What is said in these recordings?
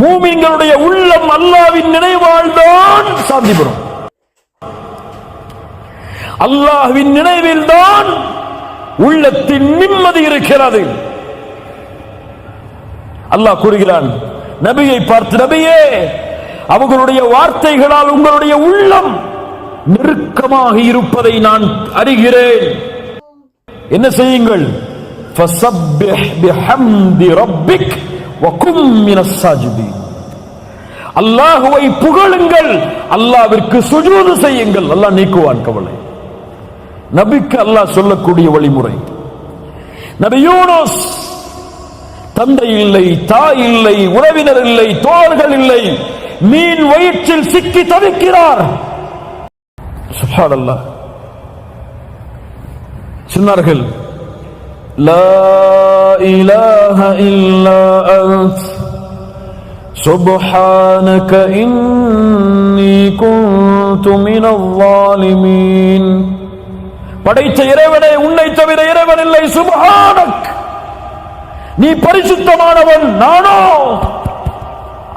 மூமின்களுடைய உள்ளம் அல்லாவின் நினைவால்தான் சாந்தி பெறும் அல்லாஹ்வின் நினைவில்தான் உள்ளத்தின் நிம்மதி இருக்கிறது அல்லாஹ் கூறுகிறான் நபியை பார்த்து நபியே அவர்களுடைய வார்த்தைகளால் உங்களுடைய உள்ளம் நெருக்கமாக இருப்பதை நான் அறிகிறேன் என்ன செய்யுங்கள் فسبح بحمد ربك وكن من الساجدين அல்லாஹுவை புகழுங்கள். அல்லாவிற்கு சுஜூது செய்யுங்கள். அல்லாஹ் நீக்குவான் கவலை. நபிக்கு அல்லாஹ் சொல்லக்கூடிய வழிமுறை. நபி யூனோஸ் தந்தை இல்லை தாய் இல்லை உறவினர் இல்லை தோழர்கள் இல்லை மீன் வயிற்றில் சிக்கி தவிக்கிறார். சுப்ஹானல்லாஹ் சொன்னார்கள் لا إله إلا أنت سبحانك إني كنت من الظالمين படைத்த இறைவனே உன்னை தவிர இறைவன் இல்லை சுபஹானக் நீ பரிசுத்தமானவன் நானோ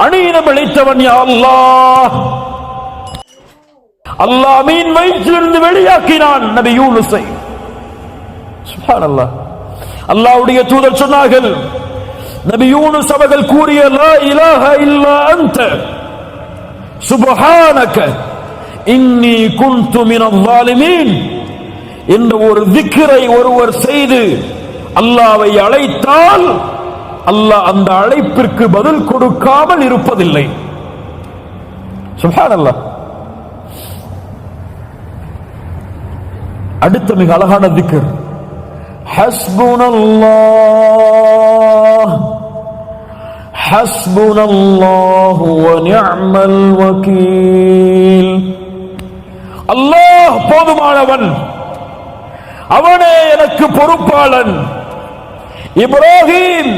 அநீனம் அளித்தவன் யா அல்லாஹ் அல்லாஹ் மீன் வயிற்றிலிருந்து வெளியாக்கினான் நபி யூனுஸை சுப்ஹானல்லாஹ் அல்லாவுடைய தூதர் சொன்னார்கள் நபி யூனுஸ் அவர்கள் கூறிய லா இலாஹ இல்லா அன்த சுப்ஹானக இன்னி குந்து மினல் ஸாலிமீன். என்ற ஒரு திக்ரை ஒருவர் செய்து அல்லாவை அழைத்தால் அல்லாஹ் அந்த அழைப்பிற்கு பதில் கொடுக்காமல் இருப்பதில்லை. சுப்ஹானல்லாஹ் அடுத்த மிக அழகான திக்கர் حسبنا الله حسبنا الله ونعم الوكيل அல்லாஹ் போதுமானவன் அவனே எனக்கு பொறுப்பாளன் இப்ராஹிம்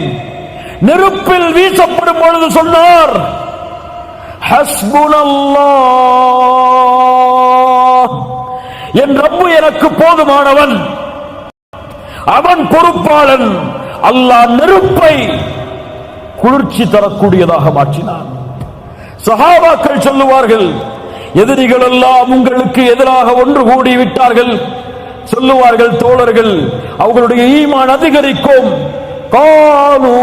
நெருப்பில் வீசப்படும் பொழுது சொன்னார் ஹஸ்புனல்லாஹ் என் ரப்பு எனக்கு போதுமானவன் அவன் பொறுப்பாளன். அல்லாஹ் நெருப்பை குளிர்ச்சி தரக்கூடியதாக மாற்றினான். சஹாபாக்கள் சொல்லுவார்கள் எதிரிகள் எல்லாம் உங்களுக்கு எதிராக ஒன்று கூடி விட்டார்கள். சொல்லுவார்கள் தோழர்கள் அவர்களுடைய ஈமான் அதிகரிக்கும். காலு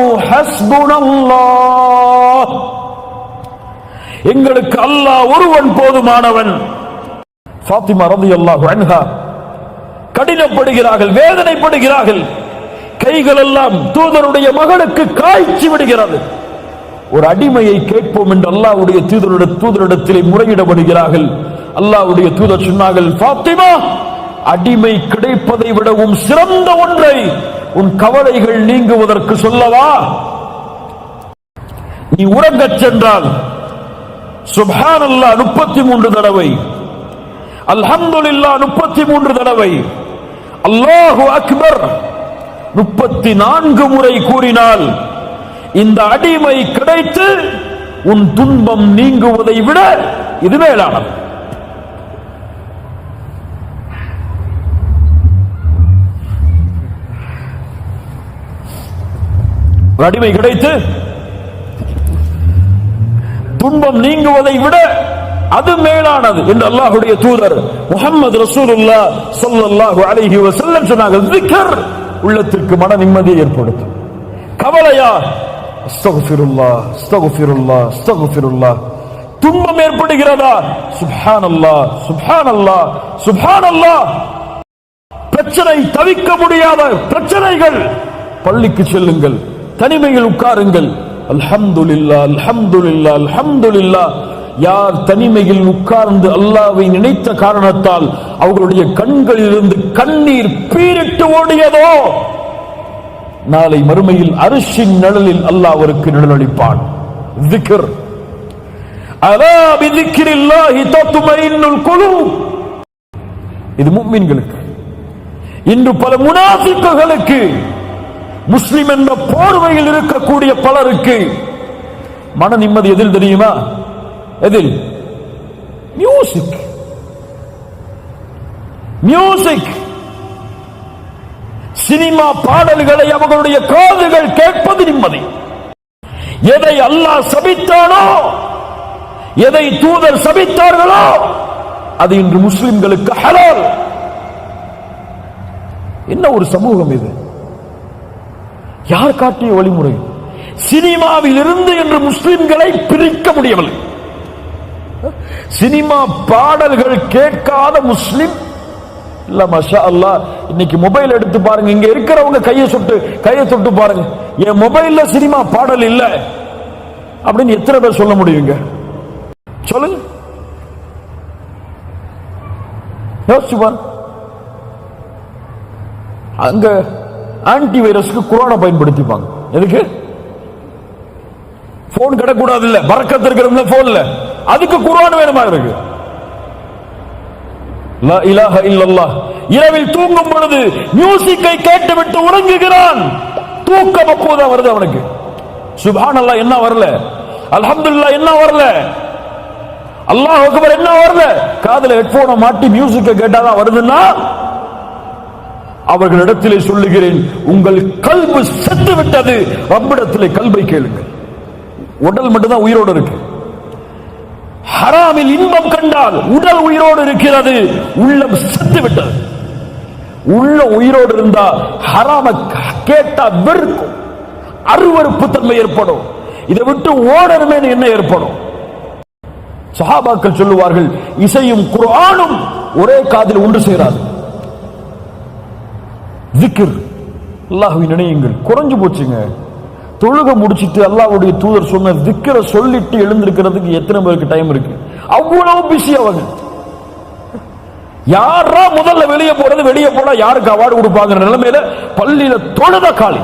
எங்களுக்கு அல்லாஹ் ஒருவன் போதுமானவன். ஃபாத்திமா ரலியல்லாஹு அன்ஹா கடினப்படுகிறார்கள் வேதனைப்படுகிறார்கள். கைகள் எல்லாம் தூதருடைய மகனுக்கு காய்ச்சி விடுகிறது. ஒரு அடிமையை கேட்போம் என்று அல்லாவுடைய தூதருடைய தூதரிடத்திலே முறையிடப்படுகிறார்கள். அல்லாவுடைய தூதர் சொன்னார்கள் பாத்திமா அடிமை கிடைப்பதை விடவும் சிறந்த ஒன்றை உன் கவலைகள் நீங்குவதற்கு சொல்லவா? நீ உறங்கச் சென்றால் சுப்ஹானல்லாஹ் முப்பத்தி மூன்று தடவை அல்ஹம்துலில்லாஹ் முப்பத்தி மூன்று தடவை அல்லாஹு அக்பர். முப்பத்தி நான்கு முறை கூறினால் இந்த அடிமை கிடைத்து உன் துன்பம் நீங்குவதை விட இது மேலானது. அடிமை கிடைத்து துன்பம் நீங்குவதை விட அது மேலானது என்று அல்லாஹுடைய தூதர் முகமது ரசூலுல்லா சொல்லல்லாஹு அலைஹி வசல்லம் சொன்னாங்க திக்கர் உள்ளத்திற்கு மன நிம்மதியை ஏற்படுத்தும். கவலையா? அஸ்தகுஃபிருல்லா அஸ்தகுஃபிருல்லா அஸ்தகுஃபிருல்லா துன்பம் ஏற்படுகிறதா? சுப்ஹானல்லாஹ் சுப்ஹானல்லாஹ் சுப்ஹானல்லாஹ். பிரச்சனை தவிக்க முடியாத பிரச்சனைகள். பள்ளிக்கு செல்லுங்கள் தனிமையில் உட்காருங்கள். அல்ஹம்துலில்லா அல்ஹம்துலில்லா அல்ஹம்துலில்லா யார் தனிமையில் உட்கார்ந்து அல்லாவை நினைத்த காரணத்தால் அவர்களுடைய கண்களிலிருந்து கண்ணீர் பீரிட்டு ஓடியதோ? நாளை மறுமையில் அரிசின் நிழலில் அல்லாஹ் அவருக்கு நிழலளிப்பான். திக்ர். இது முஃமின்களுக்கு இன்று பல முனாஃபிக்குகளுக்கு முஸ்லிம் என்ற போர்வையில் இருக்கக்கூடிய பலருக்கு மன நிம்மதி எதில் தெரியுமா? எதில் மியூசிக் மியூசிக் சினிமா பாடல்களை அவர்களுடைய காதுகள் கேட்பது நிம்மதி. எதை அல்லாஹ் சபித்தானோ எதை தூதர் சபித்தார்களோ அது இன்று முஸ்லிம்களுக்கு ஹலால். என்ன ஒரு சமூகம் இது? யார் காட்டிய வழிமுறை? சினிமாவில் இருந்து என்று முஸ்லிம்களை பிரிக்க முடியவில்லை. சினிமா பாடல்கள் கேட்காத முஸ்லிம்? இல்ல மஷா அல்லா இன்னைக்கு மொபைல் எடுத்து பாருங்க. இங்க இருக்கிறவங்க கையை சுட்டு கையை தொட்டு பாருங்க. என் மொபைல்ல சினிமா பாடல் இல்ல. அப்படின்னு எத்தனை பேர் சொல்ல முடியுங்க? சொல்லுங்க. யோசிச்சு பாருங்க. அங்க ஆன்டி வைரஸ்க்கு குரோனா பயன்படுத்திப்பாங்க. எதுக்கு? போன் கிடக்கூடாது இல்ல. பறக்கத்து இருக்கிற போன்ல அதுக்கு குரான் வேணுமா இருக்கு? இல்லல்லாஹ். இரவில் தூங்கும் பொழுது மியூசிக்கை கேட்டுவிட்டு உறங்குகிறான். தூக்கம் அப்போதான் வருது அவனுக்கு. சுபான் அல்லா என்ன வரல? அல்ஹம்துலில்லாஹ் என்ன வரல? அல்லாஹ் அக்பர் என்ன வரல? காதுல ஹெட்போனை மாட்டி மியூசிக்கை கேட்டாதான் வருதுன்னா அவர்களிடத்திலே சொல்லுகிறேன் உங்கள் கல்பு செத்து விட்டது ரப்பிடத்திலே கல்வை கேளுங்கள். உடல் மட்டும்தான் உயிரோடு இருக்கு. ஹராமில் இன்பம் கண்டால் உடல் உயிரோடு இருக்கிறது உள்ளம் செத்து விட்டது. உள்ள உயிரோடு இருந்தா ஹராம கேட்டா வெறுக்கும். அருவறுப்பு தன்மை ஏற்படும். இதை விட்டு ஓடணுமே என்ன ஏற்படும். சஹாபாக்கள் சொல்லுவார்கள் இசையும் குரானும் ஒரே காதில் உண்டு சேராது. விக்கிர் அல்லாஹ்வை நினையுங்கள். குறைஞ்சு போச்சுங்க. தொழுக முடிச்சிட்டு அல்லாவுடைய தூதர் சொன்ன திக்கரை சொல்லிட்டு எழுந்திருக்கிறதுக்கு எத்தனை பேருக்கு டைம் இருக்கு? அவ்வளவு பிஸி அவங்க. யாரா முதல்ல வெளியே போறது வெளியே போனா யாருக்கு அவார்டு கொடுப்பாங்க நிலைமையில பள்ளியில தொழுத காலி.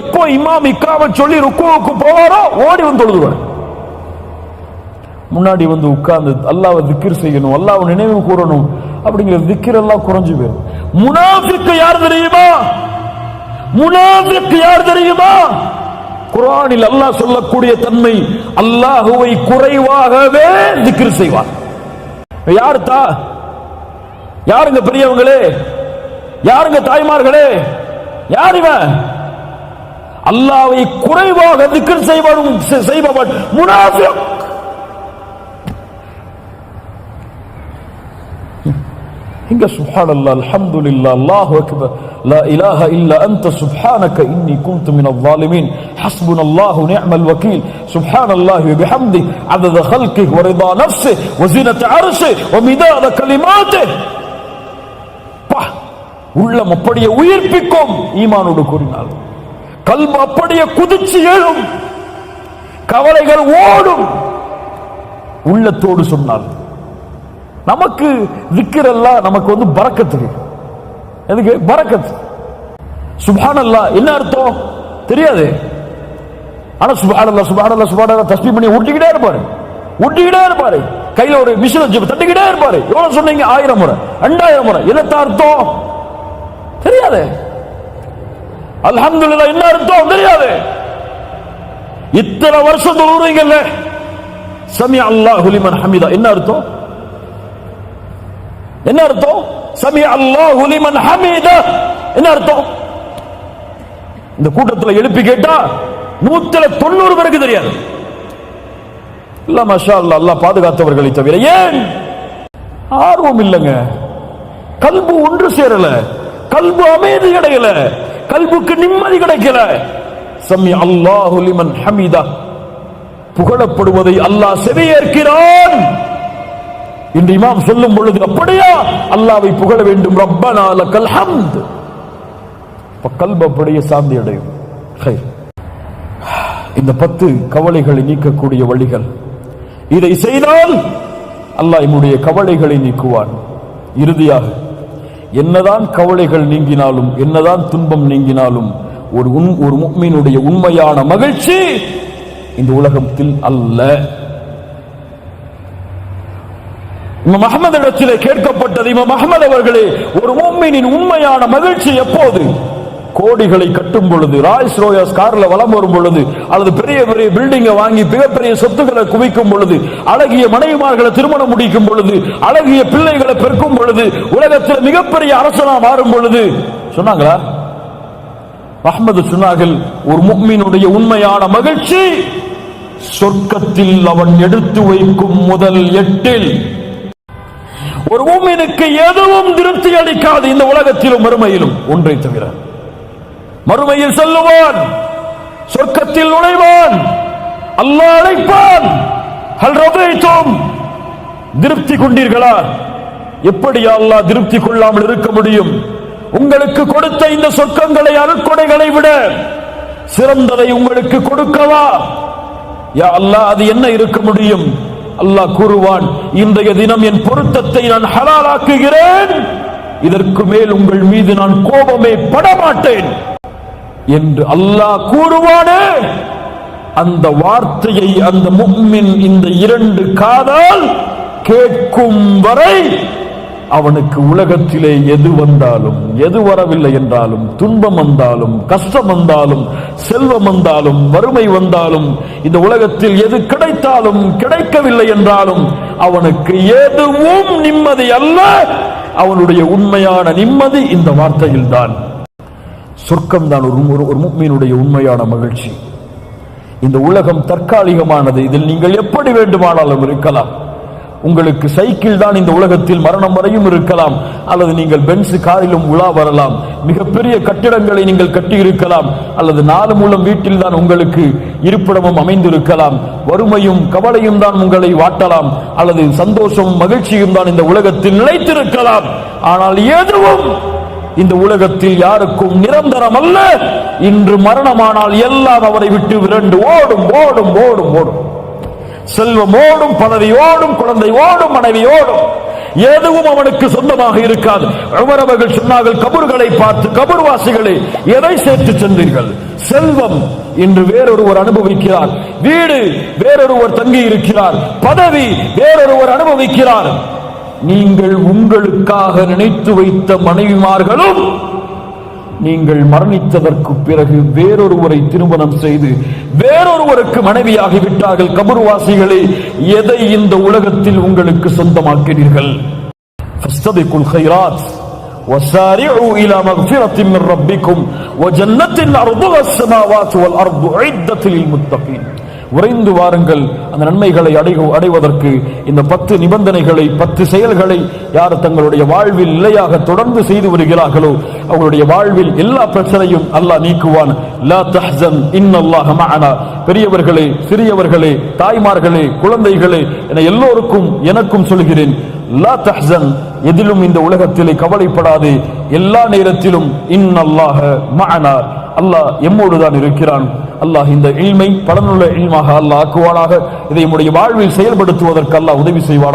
எப்போ இமாம் இக்காம சொல்லி ருக்குவுக்கு போவாரோ ஓடி வந்து தொழுதுவார். முன்னாடி வந்து உட்கார்ந்து அல்லாவை திக்கிர் செய்யணும் அல்லாவை நினைவு கூறணும் அப்படிங்கிற திக்கிர எல்லாம் குறைஞ்சு போயிடும் முனாஃபிக்கு யார் தெரியுமா? முனாஃபிக் யார் தெரியுமா? குரானில் அல்லாஹ் சொல்லக்கூடிய தன்மை அல்லாஹுவை குறைவாகவே திக்ர் செய்வார். யார் தா யாருங்க பெரியவங்களே? யாருங்க தாய்மார்களே? யார் இவன் அல்லாவை குறைவாக திக்ர் செய்வதும் செய்பவன் முனாபிக் இங்க சுஹான் அல்லா அல்ஹம்து இல்லா அல்லாஹ் அக்பர். லா இலாஹ இல்ல அந்த சுப்ஹானக இன்னி குந்து மின் அவ்வாலிமீன் ஹஸ்புன் அல்லாஹு நிஅமல் வக்கீல். சுப்ஹான் அல்லாஹி பிஹம்தி அதத ஹல்கி வரிதா நஃப்ஸி வஸீனத் அர்ஷி வமிதாத கலிமாத்தி. பா உள்ளம் அப்படியே உயிர்ப்பிக்கும் ஈமானோடு கூறினால் கல்பு அப்படியே குதிச்சு எழும். கவலைகள் ஓடும். உள்ளத்தோடு சொன்னார்கள் நமக்கு விக்கிறல்லா நமக்கு வந்து பறக்கத்துக்கு எதுக்கு? பறக்கத்து. சுபானல்லா என்ன அர்த்தம்? தெரியாது. ஆனா சுபானல்லா சுபானல்லா சுபானல்லா தஸ்மி பண்ணி ஊட்டிக்கிட்டே இருப்பாரு. ஊட்டிக்கிட்டே இருப்பாரு. கையில ஒரு மிஷின் வச்சு தட்டிக்கிட்டே இருப்பாரு. எவ்வளவு சொன்னீங்க? ஆயிரம் முறை. ரெண்டாயிரம் முறை. என்னத்த அர்த்தம்? தெரியாது. அல்ஹம்துலில்லாஹ் என்ன அர்த்தம்? தெரியாது. இத்தனை வருஷம் தொழுறீங்கல்ல சமி அல்லாஹ் ஹுலிமன் ஹமிதா. என்ன அர்த்தம்? என்ன அர்த்தம்? சமி அல்லாஹு லிமன் ஹமீதா. என்ன அர்த்தம்? இந்த கூட்டத்தில் எழுப்பி கேட்டா நூத்துல தொண்ணூறு பேருக்கு தெரியாது. இல்ல மஷா அல்லா அல்லாஹ் பாதுகாத்தவர்களை தவிர ஏன்? ஆர்வம் இல்லைங்க. கல்பு ஒன்று சேரல. கல்பு அமைதி கிடைக்கல கல்புக்கு நிம்மதி கிடைக்கல. சம்மி அல்லாஹு லிமன் ஹமீதா. புகழப்படுவதை அல்லாஹ் செவியேற்கிறான். இன்று இமாம் சொல்லும் பொழுது அப்படியா? அல்லாவை புகழ வேண்டும். ரப்பனா லக்கல் ஹம்த். அப்ப கல்பு அப்படியே சாந்தி அடையும். இந்த பத்து கவலைகளை நீக்கக்கூடிய வழிகள். இதை செய்தால் அல்லாஹ் என்னுடைய கவலைகளை நீக்குவான். இறுதியாக என்னதான் கவலைகள் நீங்கினாலும் என்னதான் துன்பம் நீங்கினாலும் ஒரு உன் ஒரு முக்மீனுடைய உண்மையான மகிழ்ச்சி இந்த உலகத்தில் அல்ல. இமாம் அகமது இடத்திலே கேட்கப்பட்டது. இமாம் அகமது அவர்களே ஒரு மூமினின் உண்மையான மகிழ்ச்சி எப்போது? கோடிகளை கட்டும் பொழுது ராய்ஸ் ரோயஸ் கார்ல வலம் வரும் பொழுது அல்லது பெரிய பெரிய பில்டிங்கை வாங்கி மிகப்பெரிய சொத்துக்களை குவிக்கும் பொழுது அழகிய மனைவிமார்களை திருமணம் முடிக்கும் பொழுது அழகிய பிள்ளைகளை பெருக்கும் பொழுது உலகத்தில் மிகப்பெரிய அரசனா மாறும் பொழுது. சொன்னாங்களா? அஹ்மது சொன்னார்கள் ஒரு முக்மீனுடைய உண்மையான மகிழ்ச்சி சொர்க்கத்தில் அவன் எடுத்து வைக்கும் முதல் எட்டில் ஒரு மூமினுக்கு எதுவும் திருப்தி அளிக்காது இந்த உலகத்திலும் மறுமையிலும். ஒன்றை தவிர. மறுமையில் சொல்லுவான் சொர்க்கத்தில் நுழைவான் அல்லாஹ் அழைப்பான். திருப்தி கொண்டீர்களா? எப்படி அல்லாஹ் திருப்தி கொள்ளாமல் இருக்க முடியும்? உங்களுக்கு கொடுத்த இந்த சொர்க்கங்களை அருட்கொடைகளை விட சிறந்ததை உங்களுக்கு கொடுக்கவா? யா அல்லாஹ் அது என்ன இருக்க முடியும்? அல்லாஹ் கூறுவான் இன்றைய தினம் என் பொருத்தத்தை நான் ஹலாலாக்குகிறேன். இதற்கு மேல் உங்கள் மீது நான் கோபமே படமாட்டேன். என்று அல்லாஹ் கூறுவானே. அந்த வார்த்தையை அந்த முக்மின் இந்த இரண்டு காதால் கேட்கும் வரை அவனுக்கு உலகத்திலே எது வந்தாலும் எது வரவில்லை என்றாலும் துன்பம் வந்தாலும் கஷ்டம் வந்தாலும் செல்வம் வந்தாலும் வறுமை வந்தாலும் இந்த உலகத்தில் எது கிடைத்தாலும் கிடைக்கவில்லை என்றாலும் அவனுக்கு எதுவும் நிம்மதி அல்ல. அவனுடைய உண்மையான நிம்மதி இந்த வார்த்தையில் தான் சொர்க்கம் தான் ஒரு ஒரு- ஒரு முக்மீனுடைய உண்மையான மகிழ்ச்சி. இந்த உலகம் தற்காலிகமானது. இதில் நீங்கள் எப்படி வேண்டுமானாலும் இருக்கலாம். உங்களுக்கு சைக்கிள் தான் இந்த உலகத்தில் மரணம் வரையும் இருக்கலாம். அல்லது நீங்கள் பென்ஸ் காரிலும் உலா வரலாம். மிகப்பெரிய கட்டிடங்களை நீங்கள் கட்டி இருக்கலாம் அல்லது நாலு மூலம் வீட்டில் தான் உங்களுக்கு இருப்பிடமும் அமைந்திருக்கலாம். வறுமையும் கவலையும் தான் உங்களை வாட்டலாம். அல்லது சந்தோஷமும் மகிழ்ச்சியும் தான் இந்த உலகத்தில் நிலைத்திருக்கலாம். ஆனால் எதுவும் இந்த உலகத்தில் யாருக்கும் நிரந்தரம் அல்ல. இன்று மரணமானால் எல்லாம் அவரை விட்டு விரண்டு ஓடும் ஓடும் ஓடும் ஓடும். செல்வமோடும் பதவியோடும் குழந்தையோடும் மனைவியோடும் குழந்தை ஓடும் எதுவும் அவனுக்கு சொந்தமாக இருக்காது. உமர் அவர்கள் சொன்னார்கள் கபறுகளை பார்த்து கபர்வாசிகளே எதை சேர்த்து சென்றீர்கள்? செல்வம். என்று வேறொருவர் அனுபவிக்கிறார். வீடு. வேறொருவர் தங்கி இருக்கிறார் பதவி. வேறொருவர் அனுபவிக்கிறார். நீங்கள் உங்களுக்காக நினைத்து வைத்த மனைவிமார்களும் நீங்கள் மரணித்ததற்கு பிறகு வேறொருவரை திருமணம் செய்து வேறொருவருக்கு மனைவியாகி விட்டார்கள் கபர்வாசிகளே எதை இந்த உலகத்தில் உங்களுக்கு சொந்தமாக்கினீர்கள் فاستبقوا الخيرات وسارعوا إلى مغفرة من ربكم وجنة أرضها السماوات والأرض عدة للمتقين உறைந்து வாருங்கள். அந்த நன்மைகளை அடை அடைவதற்கு இந்த பத்து நிபந்தனைகளை பத்து செயல்களை யார் தங்களுடைய வாழ்வில் நிலையாக தொடர்ந்து செய்து வருகிறார்களோ அவங்களுடைய வாழ்வில் எல்லா பிரச்சனையும் அல்லாஹ் நீக்குவான். லா தஹ்சன் இன்னல்லாஹ மஅனா. பெரியவர்களே சிறியவர்களே தாய்மார்களே குழந்தைகளே என எல்லோருக்கும் எனக்கும் சொல்கிறேன். லா தஹ்சன் எதிலும் இந்த உலகத்திலே கவலைப்படாதே. எல்லா நேரத்திலும் இன்னல்லாக மானார் அல்லாஹ் எம்மோடு தான் இருக்கிறான். அல்லாஹ் இந்த இல்மை பலனுள்ள இல்மாக அல்லாஹ் ஆக்குவானாக. இதை நம்முடைய வாழ்வில் செயல்படுத்துவதற்கு அல்லாஹ் உதவி செய்வான்